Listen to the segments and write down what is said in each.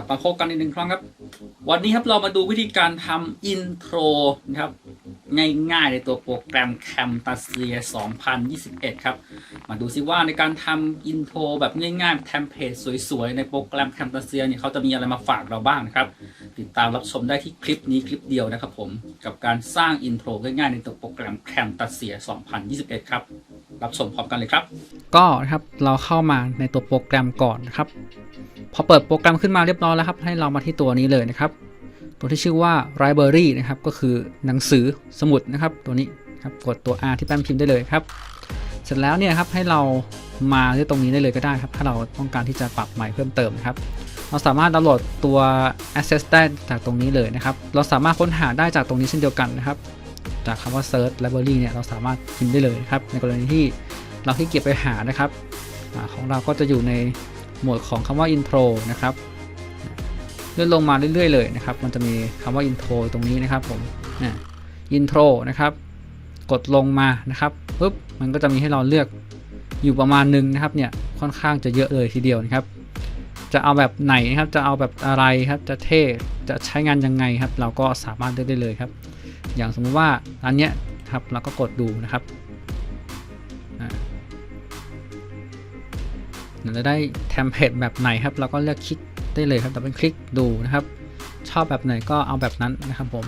ลับมาพบกันอีกหนึ่งครั้งครับ วันนี้ครับเรามาดูวิธีการทำอินโทรนะครับง่ายๆในตัวโปรแกรม Camtasia 2021 ครับ มาดูซิว่าในการทำอินโทรแบบง่ายๆเทมเพลตสวยๆ ในโปรแกรม Camtasia เนี่ยเขาจะมีอะไรมาฝากเราบ้างนะครับ ติดตามรับชมได้ที่คลิปนี้คลิปเดียวนะครับผม กับการสร้างอินโทรง่ายๆในตัวโปรแกรม Camtasia 2021 ครับ รับชมพร้อมกันเลยครับ ก็นะครับเราเข้ามาในตัวโปรแกรมก่อนนะครับ พอเปิดโปรแกรมขึ้นมาเรียบร้อยแล้วครับ ให้เรามาที่ตัวนี้เลยนะครับ ตัวที่ชื่อว่า library นะครับ ก็คือหนังสือสมุดนะครับ ตัวนี้ครับกดตัว R ที่แป้นพิมพ์ได้เลยครับ เสร็จแล้วเนี่ยครับให้เรามาที่ตรงนี้ได้เลยก็ได้ครับ ถ้าเราต้องการที่จะปรับใหม่เพิ่มเติมนะครับ เราสามารถดาวน์โหลดตัว Access ได้จากตรงนี้เลยนะครับ เราสามารถค้นหาได้จากตรงนี้เช่นเดียวกันนะครับ จากคำว่า search library เนี่ยเราสามารถพิมพ์ได้เลยครับ ในกรณีที่เราที่เกียจไปหานะครับอของเราก็จะอยู่ใน หมวดของคำว่า intro นะครับเลื่อนลงมาเรื่อยๆเลยนะครับ มันจะมีคำว่า intro ตรงนี้นะครับผมนะ intro นะครับ กดลงมานะครับปุ๊บมันก็จะมีให้เราเลือกอยู่ประมาณหนึ่งนะครับเนี่ยค่อนข้างจะเยอะเลยทีเดียวนะครับ จะเอาแบบไหนครับ จะเอาแบบอะไรครับ จะเท่จะใช้งานยังไงครับ เราก็สามารถเลือกได้เลยครับ อย่างสมมติว่าอันเนี้ยครับเราก็กดดูนะครับ เราจะได้เทมเพลตแบบไหนครับ เราก็เลือกคลิกได้เลยครับดับเบิลคลิกดูนะครับ ชอบแบบไหนก็เอาแบบนั้นนะครับผม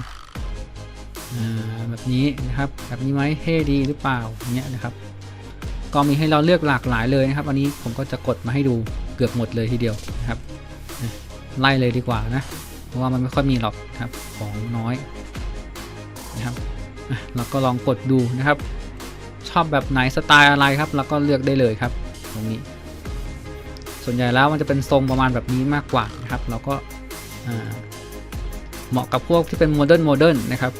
แบบนี้นะครับ แบบนี้ไหมเท่ดีหรือเปล่าอย่างเงี้ยนะครับ ก็มีให้เราเลือกหลากหลายเลยนะครับ อันนี้ผมก็จะกดมาให้ดูเกือบหมดเลยทีเดียวนะครับ ไล่เลยดีกว่านะ เพราะว่ามันไม่ค่อยมีหรอกครับ ของน้อยนะครับเราก็ลองกดดูนะครับ ชอบแบบไหนสไตล์อะไรครับ เราก็เลือกได้เลยครับ ตรงนี้ ส่วนใหญ่แล้วมันจะเป็นทรงประมาณแบบนี้มากกว่านะครับ เราก็เหมาะกับพวกที่เป็นโมเดิร์นโมเดิร์นนะครับ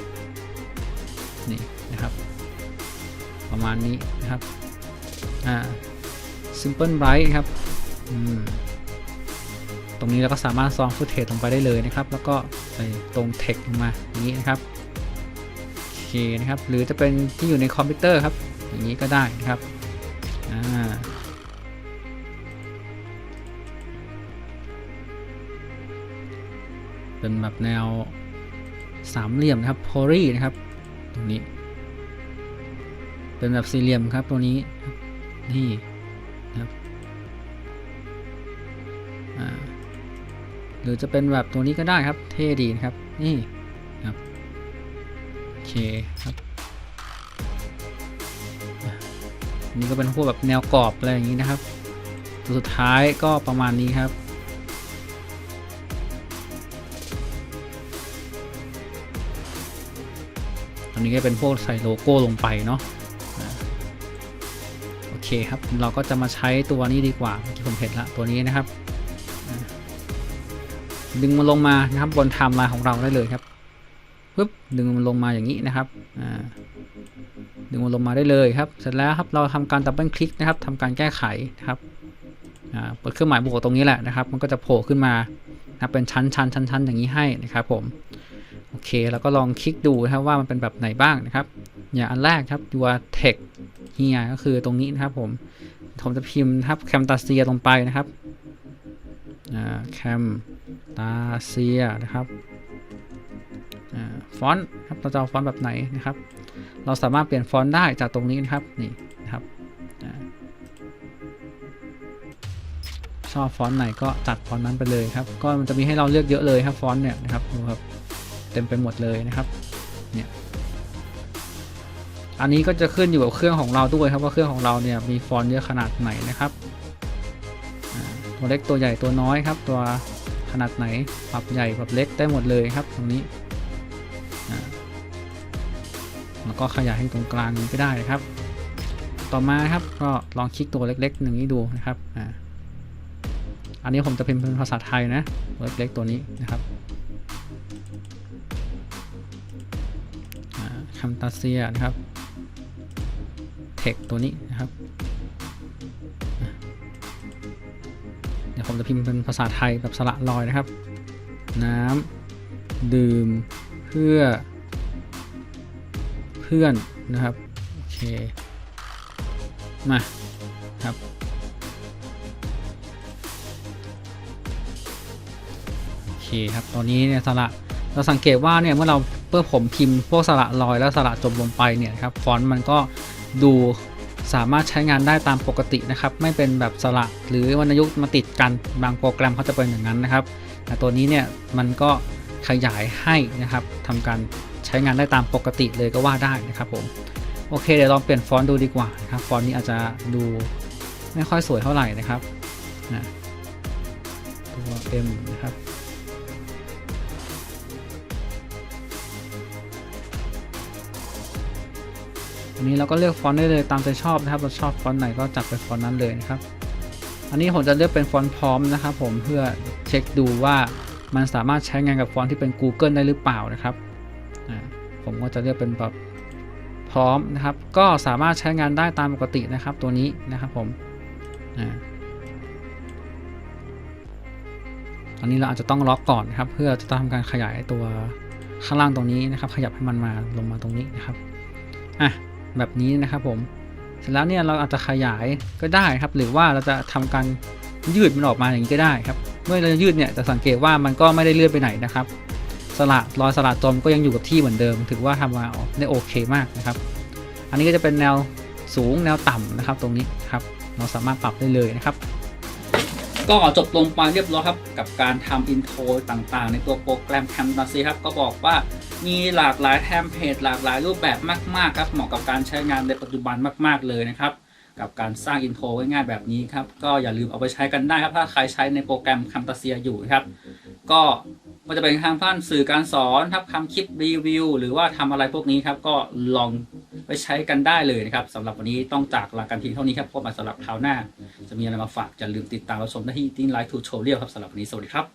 นี่นะครับ ประมาณนี้นะครับอ่า simple bright ครับตรงนี้เราก็สามารถซองฟุตเทจลงไปได้เลยนะครับ แล้วก็ไปตรง text ลงมาอย่างนี้นะครับโอเคนะครับ หรือจะเป็นที่อยู่ในคอมพิวเตอร์ครับ อย่างนี้ก็ได้นะครับอ่า เป็นแบบแนวสามเหลี่ยมนะครับโพลีนะครับ ตรงนี้ เป็นแบบสี่เหลี่ยมครับตัวนี้นี่นะครับหรือจะเป็นแบบตัวนี้ก็ได้ครับ เท่ดีนะครับ นี่ครับโอเคครับนนี่ก็เป็นพวกแบบแนวกรอบอะไรอย่างนี้นะครับตัวสุดท้ายก็ประมาณนี้ครับ อันนี้ก็เป็นพวกใส่โลโก้ลงไปเนาะโอเคครับ เราก็จะมาใช้ตัวนี้ดีกว่าเมื่อกี้ผมเห็นละตัวนี้นะครับ ดึงมันลงมานะครับบนไทม์ไลน์ของเราได้เลยครับปึ๊บดึงมันลงมาอย่างนี้นะครับอ่าดึงมันลงมาได้เลยครับ เสร็จแล้วครับเราทำการดับเบิลคลิกนะครับทำการแก้ไขนะครับอ่าเปิดเครื่องหมายบวกตรงนี้แหละนะครับ มันก็จะโผล่ขึ้นมานะเป็นชั้นชั้นชั้นชั้นอย่างนี้ให้นะครับผม เคแล้วก็ลองคลิกดูนะครับว่ามันเป็นแบบไหนบ้างนะครับ อย่างอันแรกครับตัว text here ก็คือตรงนี้นะครับผมผมจะพิมพ์นะครับ Camtasia ลงไปนะครับอ่า Camtasia นะครับฟอนต์ครับเราจะเอาฟอนต์แบบไหนนะครับ เราสามารถเปลี่ยนฟอนต์ได้จากตรงนี้นะครับนี่นะครับชอบฟอนต์ไหนก็จัดฟอนต์นั้นไปเลยครับ ก็มันจะมีให้เราเลือกเยอะเลยครับฟอนต์เนี่ยนะครับดูครับ เต็มไปหมดเลยนะครับเนี่ยอันนี้ก็จะขึ้นอยู่กับเครื่องของเราด้วยครับว่าเครื่องของเราเนี่ยมีฟอนต์เยอะขนาดไหนนะครับตัวเล็กตัวใหญ่ตัวน้อยครับ ตัวขนาดไหนปรับใหญ่ปรับเล็กได้หมดเลยครับ ตรงนี้แล้วก็ขยายให้ตรงกลางนี้ก็ได้นะครับ ต่อมาครับก็ลองคลิกตัวเล็กๆอย่างนี้ดูนะครับอ่าอันนี้ผมจะพิมพ์เป็นภาษาไทยนะตัวเล็กๆตัวนี้นะครับ คัมตาเซียนะครับเทคตัวนี้นะครับ เดี๋ยวผมจะพิมพ์เป็นภาษาไทยแบบสระลอยนะครับ น้ำดื่มเพื่อ เพื่อนนะครับ โอเค มาครับโอเครับ ตอนนี้เนี่ยสระ เราสังเกตว่าเนี่ยเมื่อเราเพื่อผมพิมพ์พวกสระลอยและสระจมลงไปเนี่ยครับฟอนต์มันก็ดูสามารถใช้งานได้ตามปกตินะครับไม่เป็นแบบสระหรือวรรณยุกต์มาติดกันบางโปรแกรมเขาจะเป็นอย่างนั้นนะครับแต่ตัวนี้เนี่ยมันก็ขยายให้นะครับทำการใช้งานได้ตามปกติเลยก็ว่าได้นะครับผมโอเคเดี๋ยวลองเปลี่ยนฟอนต์ดูดีกว่านะครับฟอนต์นี้อาจจะดูไม่ค่อยสวยเท่าไหร่นะครับนะตัว M นะครับ อันนี้เราก็เลือกฟอนต์ได้เลยตามใจชอบนะครับ เราชอบฟอนต์ไหนก็จับไปฟอนต์นั้นเลยนะครับ อันนี้ผมจะเลือกเป็นฟอนต์พร้อมนะครับผมเพื่อเช็คดูว่ามันสามารถใช้งานกับฟอนต์ที่เป็น Google ได้หรือเปล่านะครับ ผมก็จะเลือกเป็นแบบพร้อมนะครับ ก็สามารถใช้งานได้ตามปกตินะครับตัวนี้นะครับผมอันนี้เราอาจจะต้องล็อกก่อนนะครับ เพื่อจะทำการขยายตัวข้างล่างตรงนี้นะครับ ขยับให้มันมาลงมาตรงนี้นะครับ อะ แบบนี้นะครับผม เสร็จแล้วเนี่ยเราอาจจะขยายก็ได้ครับ หรือว่าเราจะทำการยืดมันออกมาอย่างนี้ก็ได้ครับ เมื่อเรายืดเนี่ยจะสังเกตว่ามันก็ไม่ได้เลื่อนไปไหนนะครับสระรอยสระจมก็ยังอยู่กับที่เหมือนเดิม ถือว่าทำมาได้โอเคมากนะครับ อันนี้ก็จะเป็นแนวสูงแนวต่ำนะครับ ตรงนี้ครับเราสามารถปรับได้เลยนะครับก็จบลงไปเรียบร้อยครับ กับการทำอินโทรต่างๆ ในตัวโปรแกรม Camtasia ครับ ก็บอกว่า มีหลากหลายเทมเพลตหลากหลายรูปแบบมาก ๆ ครับ เหมาะกับการใช้งานในปัจจุบันมาก ๆ เลยนะครับ กับการสร้างอินโทรง่ายๆแบบนี้ครับ ก็อย่าลืมเอาไปใช้กันได้ครับ ถ้าใครใช้ในโปรแกรม Camtasia อยู่ครับ ก็มันจะเป็นทางด้านสื่อการสอนครับทำคลิปรีวิว หรือว่าทำอะไรพวกนี้ครับ ก็ลองไปใช้กันได้เลยนะครับสำหรับวันนี้ต้องจากลากันเพียงเท่านี้ครับพบกันสำหรับคราวหน้า จะมีอะไรมาฝากอย่าลืมติดตามรับชมได้ที่ Teen Life Tutorial ครับสำหรับวันนี้สวัสดีครับ